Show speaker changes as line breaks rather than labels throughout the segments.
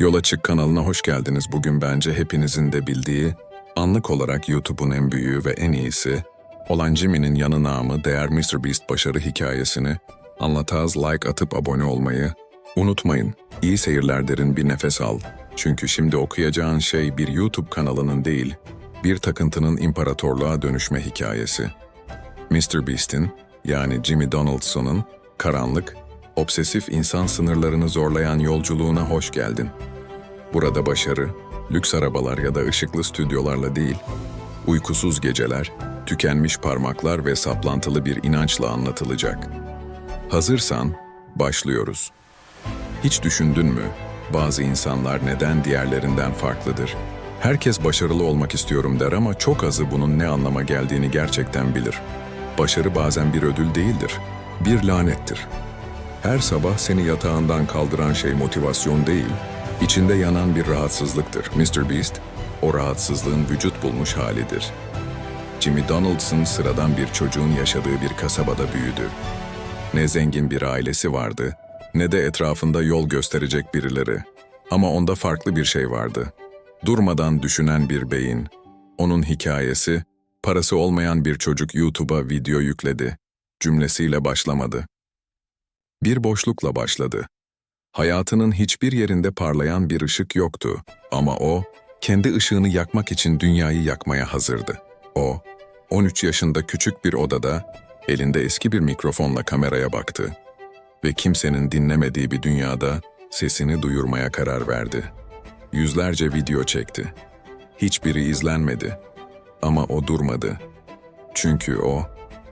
Yol Açık kanalına hoş geldiniz. Bugün bence hepinizin de bildiği, anlık olarak YouTube'un en büyüğü ve en iyisi, olan Jimmy'nin yanı namı Değer MrBeast başarı hikayesini, anlataz like atıp abone olmayı, unutmayın. İyi seyirler derin bir nefes al. Çünkü şimdi okuyacağın şey bir YouTube kanalının değil, bir takıntının imparatorluğa dönüşme hikayesi. MrBeast'in, yani Jimmy Donaldson'un karanlık, obsesif insan sınırlarını zorlayan yolculuğuna hoş geldin. Burada başarı, lüks arabalar ya da ışıklı stüdyolarla değil, uykusuz geceler, tükenmiş parmaklar ve saplantılı bir inançla anlatılacak. Hazırsan, başlıyoruz. Hiç düşündün mü? Bazı insanlar neden diğerlerinden farklıdır? Herkes başarılı olmak istiyorum der ama çok azı bunun ne anlama geldiğini gerçekten bilir. Başarı bazen bir ödül değildir, bir lanettir. Her sabah seni yatağından kaldıran şey motivasyon değil, içinde yanan bir rahatsızlıktır. Mr. Beast, o rahatsızlığın vücut bulmuş halidir. Jimmy Donaldson sıradan bir çocuğun yaşadığı bir kasabada büyüdü. Ne zengin bir ailesi vardı, ne de etrafında yol gösterecek birileri. Ama onda farklı bir şey vardı. Durmadan düşünen bir beyin. Onun hikayesi, parası olmayan bir çocuk YouTube'a video yükledi. Cümlesiyle başlamadı. Bir boşlukla başladı. Hayatının hiçbir yerinde parlayan bir ışık yoktu ama o, kendi ışığını yakmak için dünyayı yakmaya hazırdı. O, 13 yaşında küçük bir odada, elinde eski bir mikrofonla kameraya baktı ve kimsenin dinlemediği bir dünyada sesini duyurmaya karar verdi. Yüzlerce video çekti. Hiçbiri izlenmedi ama o durmadı. Çünkü o,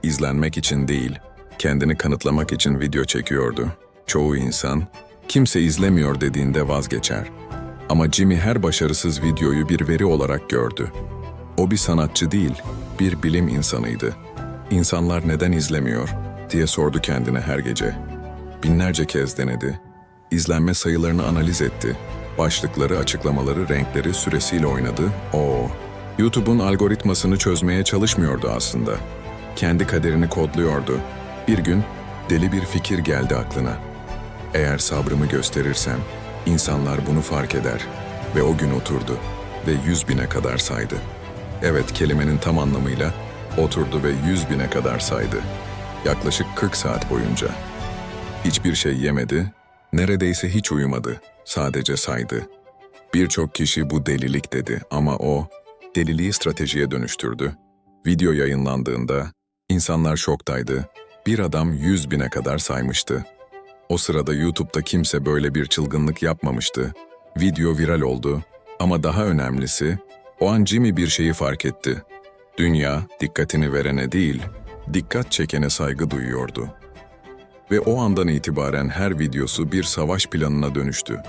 izlenmek için değil, kendini kanıtlamak için video çekiyordu. Çoğu insan, kimse izlemiyor dediğinde vazgeçer. Ama Jimmy her başarısız videoyu bir veri olarak gördü. O bir sanatçı değil, bir bilim insanıydı. İnsanlar neden izlemiyor diye sordu kendine her gece. Binlerce kez denedi. İzlenme sayılarını analiz etti. Başlıkları, açıklamaları, renkleri süresiyle oynadı. O YouTube'un algoritmasını çözmeye çalışmıyordu aslında. Kendi kaderini kodluyordu. Bir gün deli bir fikir geldi aklına. Eğer sabrımı gösterirsem insanlar bunu fark eder. Ve o gün oturdu ve yüz bine kadar saydı. Evet kelimenin tam anlamıyla oturdu ve yüz bine kadar saydı. Yaklaşık 40 saat boyunca. Hiçbir şey yemedi, neredeyse hiç uyumadı, sadece saydı. Birçok kişi bu delilik dedi ama o deliliği stratejiye dönüştürdü. Video yayınlandığında insanlar şoktaydı. Bir adam 100 bine kadar saymıştı. O sırada YouTube'da kimse böyle bir çılgınlık yapmamıştı. Video viral oldu ama daha önemlisi o an Jimmy bir şeyi fark etti. Dünya dikkatini verene değil, dikkat çekene saygı duyuyordu. Ve o andan itibaren her videosu bir savaş planına dönüştü.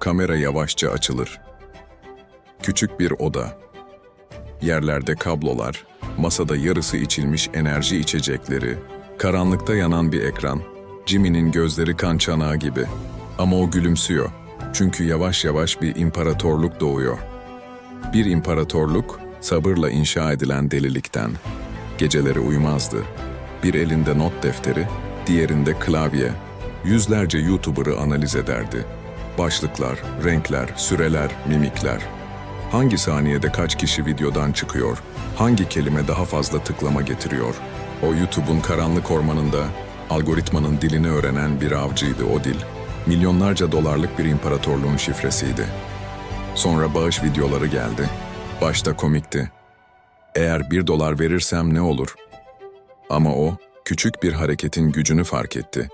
Kamera yavaşça açılır. Küçük bir oda. Yerlerde kablolar, masada yarısı içilmiş enerji içecekleri, karanlıkta yanan bir ekran. Jimmy'nin gözleri kan çanağı gibi. Ama o gülümsüyor. Çünkü yavaş yavaş bir imparatorluk doğuyor. Bir imparatorluk, sabırla inşa edilen delilikten. Geceleri uyumazdı. Bir elinde not defteri, diğerinde klavye. Yüzlerce YouTuber'ı analiz ederdi. Başlıklar, renkler, süreler, mimikler. Hangi saniyede kaç kişi videodan çıkıyor, hangi kelime daha fazla tıklama getiriyor. O YouTube'un karanlık ormanında algoritmanın dilini öğrenen bir avcıydı o dil. Milyonlarca dolarlık bir imparatorluğun şifresiydi. Sonra bağış videoları geldi. Başta komikti. Eğer bir dolar verirsem ne olur? Ama o, küçük bir hareketin gücünü fark etti.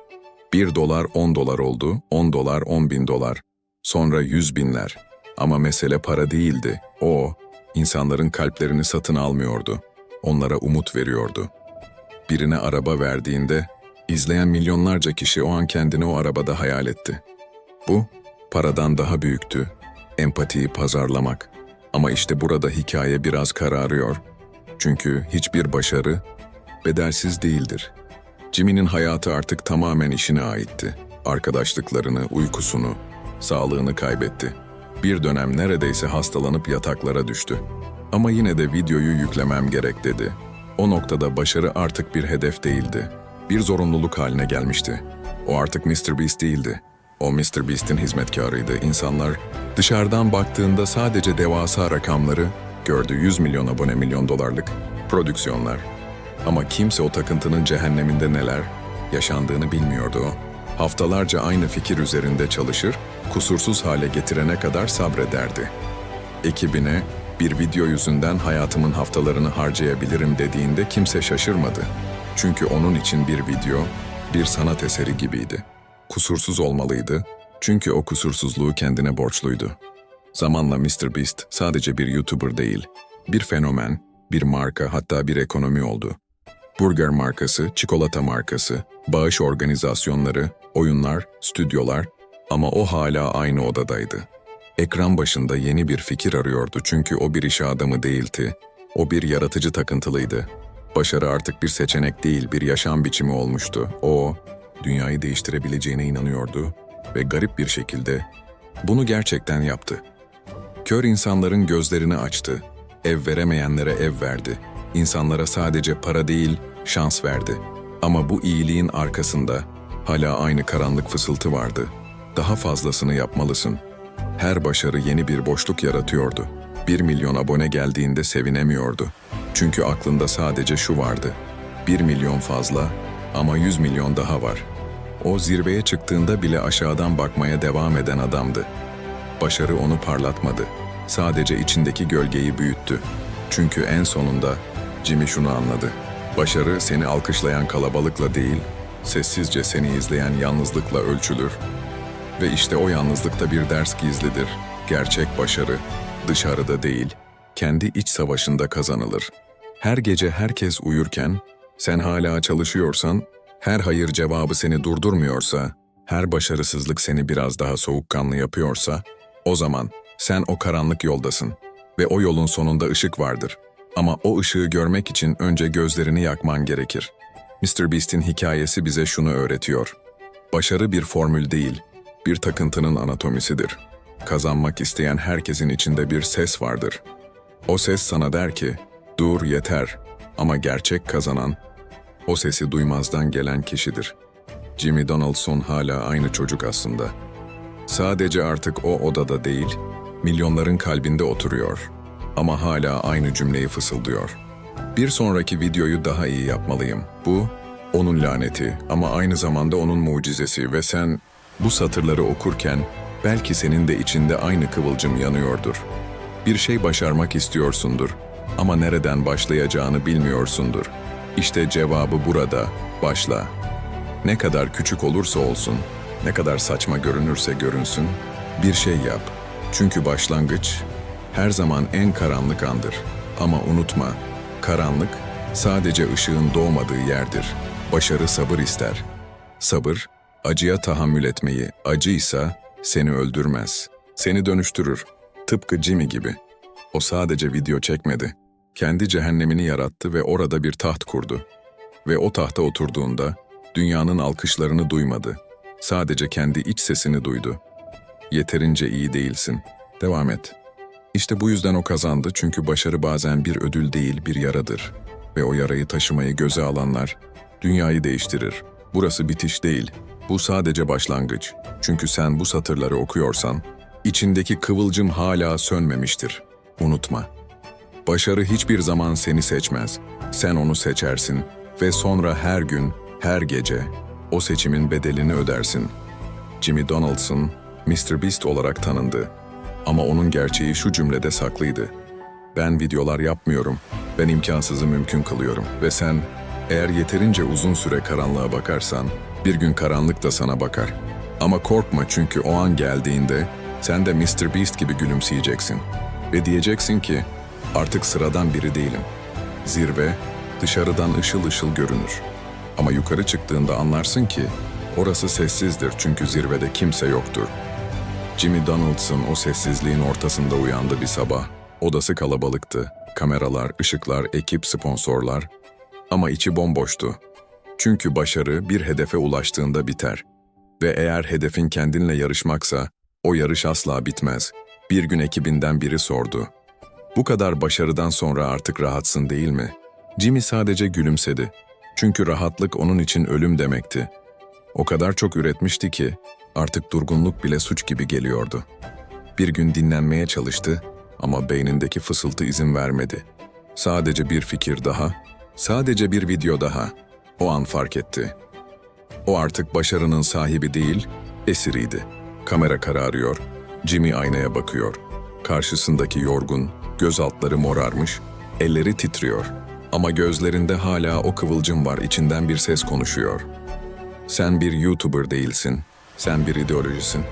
Bir dolar on dolar oldu, on dolar on bin dolar. Sonra yüz binler. Ama mesele para değildi. O, insanların kalplerini satın almıyordu. Onlara umut veriyordu. Birine araba verdiğinde, izleyen milyonlarca kişi o an kendini o arabada hayal etti. Bu, paradan daha büyüktü. Empatiyi pazarlamak. Ama işte burada hikaye biraz kararıyor. Çünkü hiçbir başarı bedelsiz değildir. Jimmy'nin hayatı artık tamamen işine aitti. Arkadaşlıklarını, uykusunu, sağlığını kaybetti. Bir dönem neredeyse hastalanıp yataklara düştü. Ama yine de videoyu yüklemem gerek dedi. O noktada başarı artık bir hedef değildi. Bir zorunluluk haline gelmişti. O artık Mr. Beast değildi. O Mr. Beast'in hizmetkarıydı. İnsanlar dışarıdan baktığında sadece devasa rakamları gördü. 100 milyon abone, milyon dolarlık prodüksiyonlar. Ama kimse o takıntının cehenneminde neler yaşandığını bilmiyordu. Haftalarca aynı fikir üzerinde çalışır, kusursuz hale getirene kadar sabrederdi. Ekibine bir video yüzünden hayatımın haftalarını harcayabilirim dediğinde kimse şaşırmadı. Çünkü onun için bir video bir sanat eseri gibiydi. Kusursuz olmalıydı çünkü o kusursuzluğu kendine borçluydu. Zamanla Mr. Beast sadece bir YouTuber değil, bir fenomen, bir marka hatta bir ekonomi oldu. Burger markası, çikolata markası, bağış organizasyonları, oyunlar, stüdyolar ama o hala aynı odadaydı. Ekran başında yeni bir fikir arıyordu çünkü o bir iş adamı değildi. O bir yaratıcı takıntılıydı. Başarı artık bir seçenek değil, bir yaşam biçimi olmuştu. O, dünyayı değiştirebileceğine inanıyordu ve garip bir şekilde bunu gerçekten yaptı. Kör insanların gözlerini açtı. Ev veremeyenlere ev verdi. İnsanlara sadece para değil, şans verdi. Ama bu iyiliğin arkasında hala aynı karanlık fısıltı vardı. Daha fazlasını yapmalısın. Her başarı yeni bir boşluk yaratıyordu. Bir milyon abone geldiğinde sevinemiyordu. Çünkü aklında sadece şu vardı. Bir milyon fazla ama yüz milyon daha var. O zirveye çıktığında bile aşağıdan bakmaya devam eden adamdı. Başarı onu parlatmadı. Sadece içindeki gölgeyi büyüttü. Çünkü en sonunda Jimmy şunu anladı. Başarı seni alkışlayan kalabalıkla değil, sessizce seni izleyen yalnızlıkla ölçülür. Ve işte o yalnızlıkta bir ders gizlidir. Gerçek başarı dışarıda değil, kendi iç savaşında kazanılır. Her gece herkes uyurken, sen hala çalışıyorsan, her hayır cevabı seni durdurmuyorsa, her başarısızlık seni biraz daha soğukkanlı yapıyorsa, o zaman sen o karanlık yoldasın ve o yolun sonunda ışık vardır. Ama o ışığı görmek için önce gözlerini yakman gerekir. Mr. Beast'in hikayesi bize şunu öğretiyor. Başarı bir formül değil, bir takıntının anatomisidir. Kazanmak isteyen herkesin içinde bir ses vardır. O ses sana der ki, dur yeter ama gerçek kazanan, o sesi duymazdan gelen kişidir. Jimmy Donaldson hala aynı çocuk aslında. Sadece artık o odada değil, milyonların kalbinde oturuyor. Ama hala aynı cümleyi fısıldıyor. Bir sonraki videoyu daha iyi yapmalıyım. Bu, onun laneti ama aynı zamanda onun mucizesi ve sen bu satırları okurken belki senin de içinde aynı kıvılcım yanıyordur. Bir şey başarmak istiyorsundur ama nereden başlayacağını bilmiyorsundur. İşte cevabı burada. Başla. Ne kadar küçük olursa olsun, ne kadar saçma görünürse görünsün, bir şey yap. Çünkü başlangıç her zaman en karanlık andır. Ama unutma, karanlık sadece ışığın doğmadığı yerdir. Başarı sabır ister. Sabır, acıya tahammül etmeyi, acıysa seni öldürmez. Seni dönüştürür. Tıpkı Jimmy gibi. O sadece video çekmedi. Kendi cehennemini yarattı ve orada bir taht kurdu. Ve o tahta oturduğunda dünyanın alkışlarını duymadı. Sadece kendi iç sesini duydu. Yeterince iyi değilsin. Devam et. İşte bu yüzden o kazandı çünkü başarı bazen bir ödül değil bir yaradır. Ve o yarayı taşımayı göze alanlar dünyayı değiştirir. Burası bitiş değil, bu sadece başlangıç. Çünkü sen bu satırları okuyorsan, içindeki kıvılcım hala sönmemiştir. Unutma. Başarı hiçbir zaman seni seçmez. Sen onu seçersin ve sonra her gün, her gece o seçimin bedelini ödersin. Jimmy Donaldson, Mr. Beast olarak tanındı. Ama onun gerçeği şu cümlede saklıydı. Ben videolar yapmıyorum, ben imkansızı mümkün kılıyorum ve sen eğer yeterince uzun süre karanlığa bakarsan, bir gün karanlık da sana bakar. Ama korkma çünkü o an geldiğinde sen de Mr. Beast gibi gülümseyeceksin. Ve diyeceksin ki, artık sıradan biri değilim. Zirve, dışarıdan ışıl ışıl görünür. Ama yukarı çıktığında anlarsın ki, orası sessizdir çünkü zirvede kimse yoktur. Jimmy Donaldson o sessizliğin ortasında uyandı bir sabah. Odası kalabalıktı. Kameralar, ışıklar, ekip, sponsorlar. Ama içi bomboştu. Çünkü başarı bir hedefe ulaştığında biter. Ve eğer hedefin kendinle yarışmaksa, o yarış asla bitmez. Bir gün ekibinden biri sordu. Bu kadar başarıdan sonra artık rahatsın değil mi? Jimmy sadece gülümsedi. Çünkü rahatlık onun için ölüm demekti. O kadar çok üretmişti ki, Artık durgunluk bile suç gibi geliyordu. Bir gün dinlenmeye çalıştı ama beynindeki fısıltı izin vermedi. Sadece bir fikir daha, sadece bir video daha. O an fark etti. O artık başarının sahibi değil, esiriydi. Kamera kararıyor, Jimmy aynaya bakıyor. Karşısındaki yorgun, göz altları morarmış, elleri titriyor. Ama gözlerinde hala o kıvılcım var, içinden bir ses konuşuyor. Sen bir YouTuber değilsin, sen bir ideolojisin.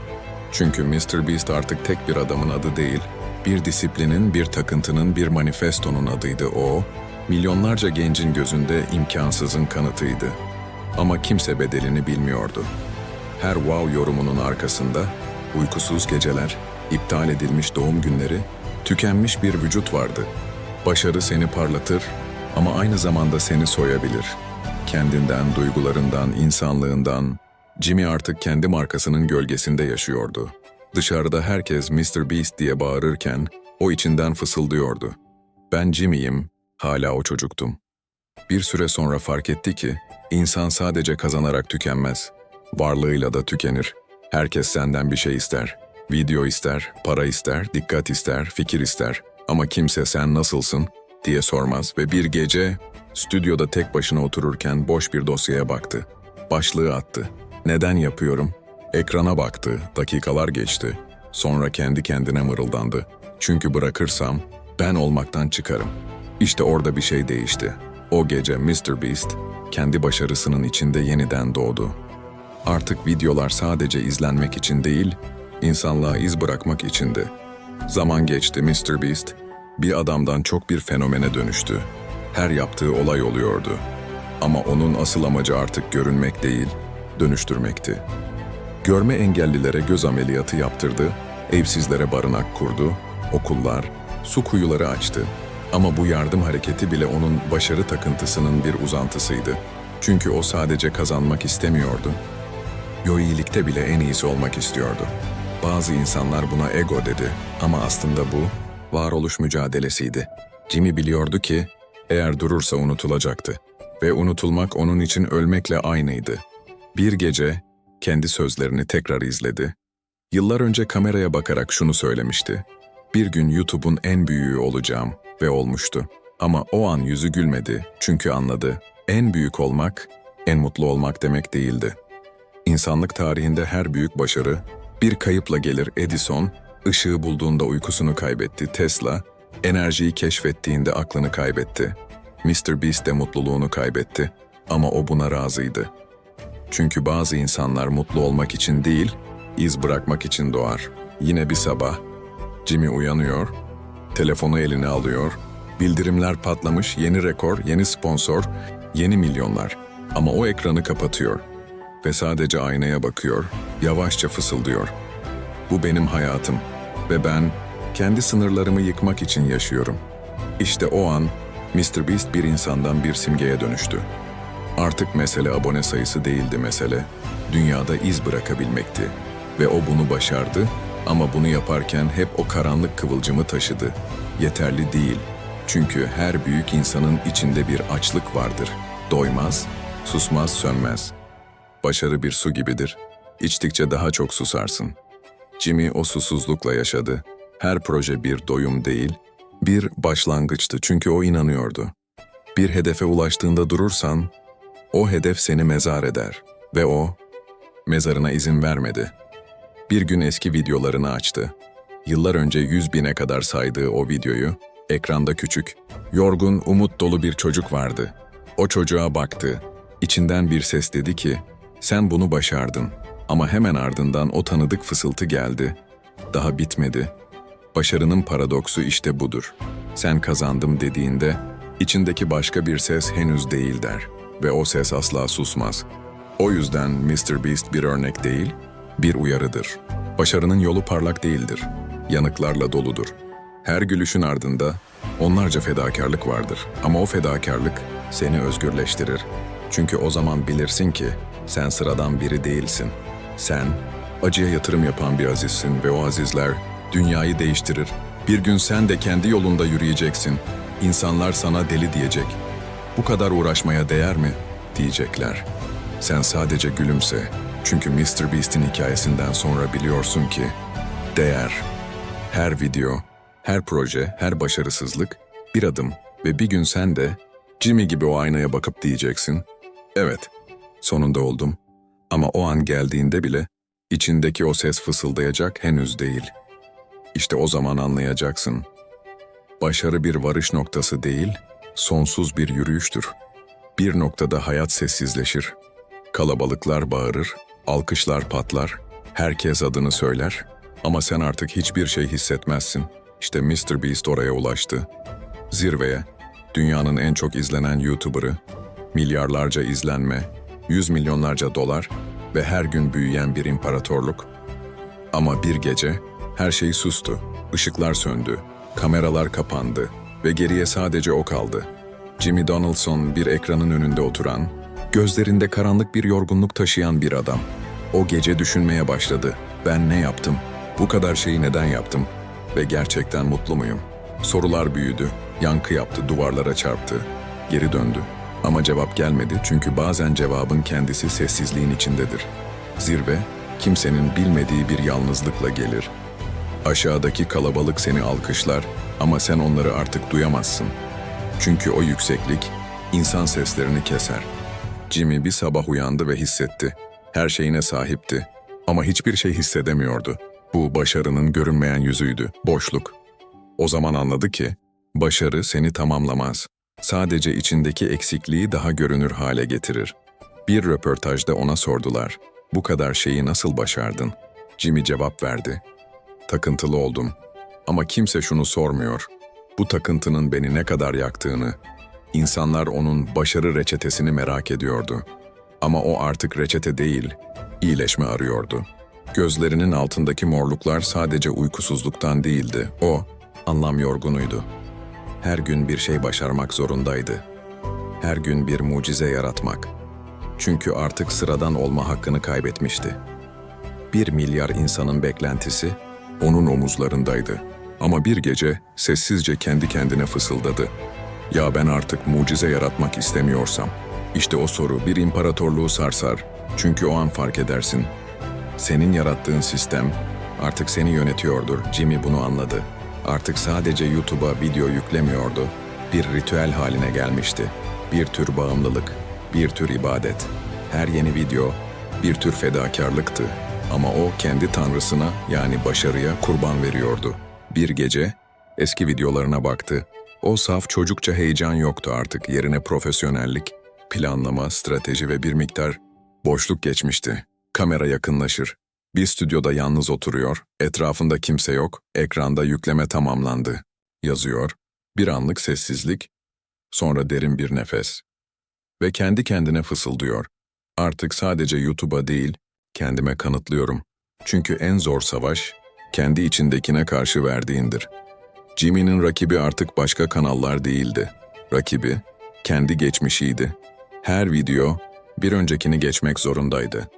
Çünkü Mr. Beast artık tek bir adamın adı değil, bir disiplinin, bir takıntının, bir manifestonun adıydı o. Milyonlarca gencin gözünde imkansızın kanıtıydı. Ama kimse bedelini bilmiyordu. Her wow yorumunun arkasında uykusuz geceler, iptal edilmiş doğum günleri, tükenmiş bir vücut vardı. Başarı seni parlatır ama aynı zamanda seni soyabilir. Kendinden, duygularından, insanlığından, Jimmy artık kendi markasının gölgesinde yaşıyordu. Dışarıda herkes Mr. Beast diye bağırırken o içinden fısıldıyordu. Ben Jimmy'yim, hala o çocuktum. Bir süre sonra fark etti ki insan sadece kazanarak tükenmez. Varlığıyla da tükenir. Herkes senden bir şey ister. Video ister, para ister, dikkat ister, fikir ister. Ama kimse sen nasılsın diye sormaz ve bir gece stüdyoda tek başına otururken boş bir dosyaya baktı. Başlığı attı. Neden yapıyorum? Ekrana baktı, dakikalar geçti. Sonra kendi kendine mırıldandı. Çünkü bırakırsam ben olmaktan çıkarım. İşte orada bir şey değişti. O gece Mr. Beast kendi başarısının içinde yeniden doğdu. Artık videolar sadece izlenmek için değil, insanlığa iz bırakmak içindi. Zaman geçti Mr. Beast, bir adamdan çok bir fenomene dönüştü. Her yaptığı olay oluyordu. Ama onun asıl amacı artık görünmek değil, dönüştürmekti. Görme engellilere göz ameliyatı yaptırdı, evsizlere barınak kurdu, okullar, su kuyuları açtı. Ama bu yardım hareketi bile onun başarı takıntısının bir uzantısıydı. Çünkü o sadece kazanmak istemiyordu. Yo iyilikte bile en iyisi olmak istiyordu. Bazı insanlar buna ego dedi ama aslında bu varoluş mücadelesiydi. Jimmy biliyordu ki eğer durursa unutulacaktı ve unutulmak onun için ölmekle aynıydı. Bir gece kendi sözlerini tekrar izledi. Yıllar önce kameraya bakarak şunu söylemişti. Bir gün YouTube'un en büyüğü olacağım ve olmuştu. Ama o an yüzü gülmedi çünkü anladı. En büyük olmak, en mutlu olmak demek değildi. İnsanlık tarihinde her büyük başarı bir kayıpla gelir Edison, ışığı bulduğunda uykusunu kaybetti Tesla, enerjiyi keşfettiğinde aklını kaybetti. Mr. Beast de mutluluğunu kaybetti ama o buna razıydı. Çünkü bazı insanlar mutlu olmak için değil, iz bırakmak için doğar. Yine bir sabah, Jimmy uyanıyor, telefonu eline alıyor, bildirimler patlamış, yeni rekor, yeni sponsor, yeni milyonlar. Ama o ekranı kapatıyor ve sadece aynaya bakıyor, yavaşça fısıldıyor. Bu benim hayatım ve ben kendi sınırlarımı yıkmak için yaşıyorum. İşte o an Mr. Beast bir insandan bir simgeye dönüştü. Artık mesele abone sayısı değildi mesele, dünyada iz bırakabilmekti. Ve o bunu başardı ama bunu yaparken hep o karanlık kıvılcımı taşıdı. Yeterli değil. Çünkü her büyük insanın içinde bir açlık vardır. Doymaz, susmaz, sönmez. Başarı bir su gibidir. İçtikçe daha çok susarsın. Jimmy o susuzlukla yaşadı. Her proje bir doyum değil, bir başlangıçtı çünkü o inanıyordu. Bir hedefe ulaştığında durursan, o hedef seni mezar eder ve o mezarına izin vermedi. Bir gün eski videolarını açtı. Yıllar önce 100 bine kadar saydığı o videoyu, ekranda küçük, yorgun, umut dolu bir çocuk vardı. O çocuğa baktı. İçinden bir ses dedi ki, sen bunu başardın. Ama hemen ardından o tanıdık fısıltı geldi. Daha bitmedi. Başarının paradoksu işte budur. Sen kazandım dediğinde, içindeki başka bir ses henüz değil der ve o ses asla susmaz. O yüzden Mr. Beast bir örnek değil, bir uyarıdır. Başarının yolu parlak değildir, yanıklarla doludur. Her gülüşün ardında onlarca fedakarlık vardır ama o fedakarlık seni özgürleştirir. Çünkü o zaman bilirsin ki sen sıradan biri değilsin. Sen acıya yatırım yapan bir azizsin ve o azizler dünyayı değiştirir. Bir gün sen de kendi yolunda yürüyeceksin. İnsanlar sana deli diyecek. Bu kadar uğraşmaya değer mi? diyecekler. Sen sadece gülümse. Çünkü Mr. Beast'in hikayesinden sonra biliyorsun ki değer, her video, her proje, her başarısızlık bir adım ve bir gün sen de Jimmy gibi o aynaya bakıp diyeceksin. Evet, sonunda oldum. Ama o an geldiğinde bile içindeki o ses fısıldayacak henüz değil. İşte o zaman anlayacaksın. Başarı bir varış noktası değil, sonsuz bir yürüyüştür. Bir noktada hayat sessizleşir. Kalabalıklar bağırır, alkışlar patlar, herkes adını söyler ama sen artık hiçbir şey hissetmezsin. İşte Mr. Beast oraya ulaştı. Zirveye, dünyanın en çok izlenen YouTuber'ı, milyarlarca izlenme, yüz milyonlarca dolar ve her gün büyüyen bir imparatorluk. Ama bir gece her şey sustu, ışıklar söndü, kameralar kapandı ve geriye sadece o kaldı. Jimmy Donaldson bir ekranın önünde oturan, gözlerinde karanlık bir yorgunluk taşıyan bir adam. O gece düşünmeye başladı. Ben ne yaptım? Bu kadar şeyi neden yaptım? Ve gerçekten mutlu muyum? Sorular büyüdü, yankı yaptı, duvarlara çarptı. Geri döndü. Ama cevap gelmedi çünkü bazen cevabın kendisi sessizliğin içindedir. Zirve, kimsenin bilmediği bir yalnızlıkla gelir. Aşağıdaki kalabalık seni alkışlar ama sen onları artık duyamazsın. Çünkü o yükseklik insan seslerini keser. Jimmy bir sabah uyandı ve hissetti. Her şeyine sahipti ama hiçbir şey hissedemiyordu. Bu başarının görünmeyen yüzüydü, boşluk. O zaman anladı ki başarı seni tamamlamaz. Sadece içindeki eksikliği daha görünür hale getirir. Bir röportajda ona sordular. Bu kadar şeyi nasıl başardın? Jimmy cevap verdi. Takıntılı oldum. Ama kimse şunu sormuyor. Bu takıntının beni ne kadar yaktığını. İnsanlar onun başarı reçetesini merak ediyordu. Ama o artık reçete değil, iyileşme arıyordu. Gözlerinin altındaki morluklar sadece uykusuzluktan değildi. O, anlam yorgunuydu. Her gün bir şey başarmak zorundaydı. Her gün bir mucize yaratmak. Çünkü artık sıradan olma hakkını kaybetmişti. Bir milyar insanın beklentisi onun omuzlarındaydı. Ama bir gece sessizce kendi kendine fısıldadı. Ya ben artık mucize yaratmak istemiyorsam? İşte o soru bir imparatorluğu sarsar. Çünkü o an fark edersin. Senin yarattığın sistem artık seni yönetiyordur. Jimmy bunu anladı. Artık sadece YouTube'a video yüklemiyordu. Bir ritüel haline gelmişti. Bir tür bağımlılık, bir tür ibadet. Her yeni video bir tür fedakarlıktı. Ama o kendi tanrısına yani başarıya kurban veriyordu. Bir gece eski videolarına baktı. O saf çocukça heyecan yoktu artık. Yerine profesyonellik, planlama, strateji ve bir miktar boşluk geçmişti. Kamera yakınlaşır. Bir stüdyoda yalnız oturuyor, etrafında kimse yok, ekranda yükleme tamamlandı. Yazıyor, bir anlık sessizlik, sonra derin bir nefes. Ve kendi kendine fısıldıyor. Artık sadece YouTube'a değil, kendime kanıtlıyorum. Çünkü en zor savaş, kendi içindekine karşı verdiğindir. Jimmy'nin rakibi artık başka kanallar değildi. Rakibi, kendi geçmişiydi. Her video, bir öncekini geçmek zorundaydı.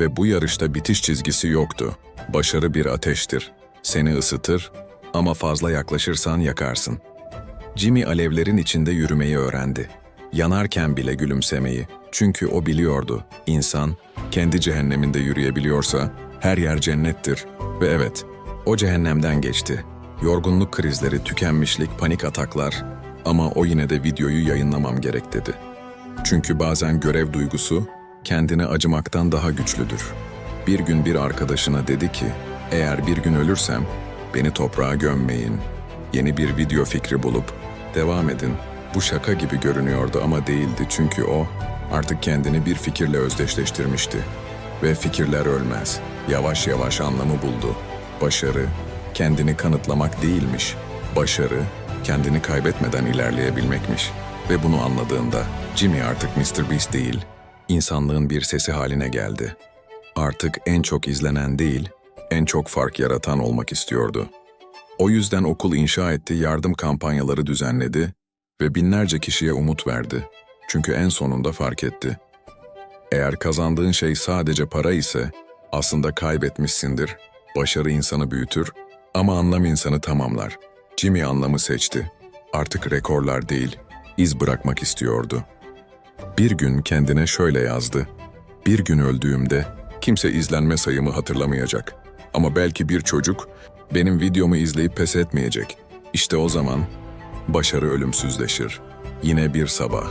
Ve bu yarışta bitiş çizgisi yoktu. Başarı bir ateştir. Seni ısıtır ama fazla yaklaşırsan yakarsın. Jimmy alevlerin içinde yürümeyi öğrendi. Yanarken bile gülümsemeyi. Çünkü o biliyordu. İnsan kendi cehenneminde yürüyebiliyorsa her yer cennettir. Ve evet, o cehennemden geçti. Yorgunluk krizleri, tükenmişlik, panik ataklar ama o yine de videoyu yayınlamam gerek dedi. Çünkü bazen görev duygusu kendine acımaktan daha güçlüdür. Bir gün bir arkadaşına dedi ki, eğer bir gün ölürsem beni toprağa gömmeyin. Yeni bir video fikri bulup devam edin. Bu şaka gibi görünüyordu ama değildi çünkü o artık kendini bir fikirle özdeşleştirmişti. Ve fikirler ölmez. Yavaş yavaş anlamı buldu. Başarı kendini kanıtlamak değilmiş. Başarı kendini kaybetmeden ilerleyebilmekmiş. Ve bunu anladığında Jimmy artık Mr. Beast değil, insanlığın bir sesi haline geldi. Artık en çok izlenen değil, en çok fark yaratan olmak istiyordu. O yüzden okul inşa etti, yardım kampanyaları düzenledi ve binlerce kişiye umut verdi. Çünkü en sonunda fark etti. Eğer kazandığın şey sadece para ise aslında kaybetmişsindir. Başarı insanı büyütür ama anlam insanı tamamlar. Jimmy anlamı seçti. Artık rekorlar değil, iz bırakmak istiyordu. Bir gün kendine şöyle yazdı. Bir gün öldüğümde Kimse izlenme sayımı hatırlamayacak. Ama belki bir çocuk benim videomu izleyip pes etmeyecek. İşte o zaman başarı ölümsüzleşir. Yine bir sabah.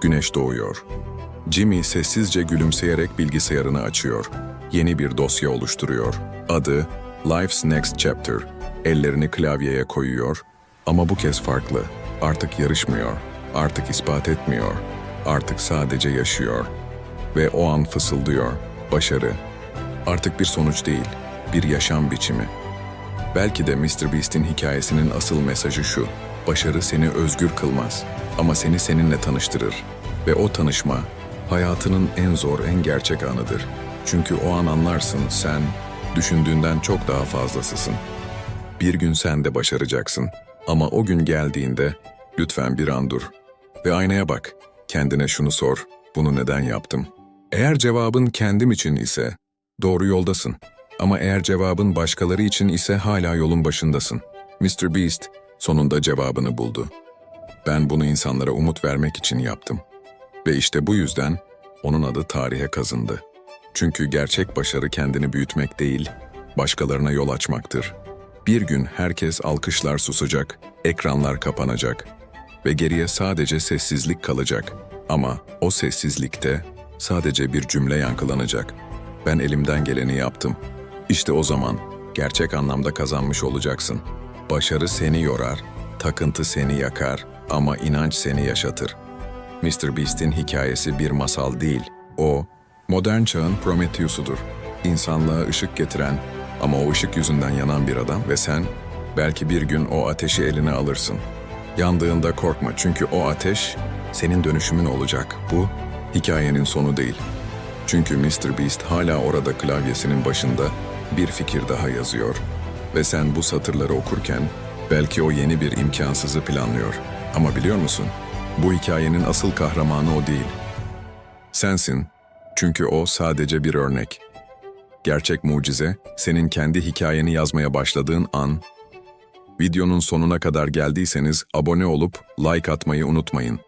Güneş doğuyor. Jimmy sessizce gülümseyerek bilgisayarını açıyor. Yeni bir dosya oluşturuyor. Adı Life's Next Chapter. Ellerini klavyeye koyuyor ama bu kez farklı. Artık yarışmıyor. Artık ispat etmiyor. Artık sadece yaşıyor. Ve o an fısıldıyor. Başarı. Artık bir sonuç değil, bir yaşam biçimi. Belki de Mr. Beast'in hikayesinin asıl mesajı şu. Başarı seni özgür kılmaz ama seni seninle tanıştırır. Ve o tanışma hayatının en zor, en gerçek anıdır. Çünkü o an anlarsın sen düşündüğünden çok daha fazlasısın. Bir gün sen de başaracaksın. Ama o gün geldiğinde lütfen bir an dur. Ve aynaya bak. Kendine şunu sor. Bunu neden yaptım? Eğer cevabın kendim için ise doğru yoldasın. Ama eğer cevabın başkaları için ise hala yolun başındasın. Mr. Beast sonunda cevabını buldu. Ben bunu insanlara umut vermek için yaptım. Ve işte bu yüzden onun adı tarihe kazındı. Çünkü gerçek başarı kendini büyütmek değil, başkalarına yol açmaktır. Bir gün herkes alkışlar susacak, ekranlar kapanacak ve geriye sadece sessizlik kalacak. Ama o sessizlikte sadece bir cümle yankılanacak. Ben elimden geleni yaptım. İşte o zaman gerçek anlamda kazanmış olacaksın. Başarı seni yorar, takıntı seni yakar ama inanç seni yaşatır. Mr. Beast'in hikayesi bir masal değil. O, modern çağın Prometheus'udur. İnsanlığa ışık getiren ama o ışık yüzünden yanan bir adam ve sen belki bir gün o ateşi eline alırsın. Yandığında korkma çünkü o ateş senin dönüşümün olacak. Bu hikayenin sonu değil. Çünkü Mr. Beast hala orada klavyesinin başında bir fikir daha yazıyor. Ve sen bu satırları okurken belki o yeni bir imkansızı planlıyor. Ama biliyor musun? Bu hikayenin asıl kahramanı o değil. Sensin. Çünkü o sadece bir örnek. Gerçek mucize, senin kendi hikayeni yazmaya başladığın an. Videonun sonuna kadar geldiyseniz abone olup like atmayı unutmayın.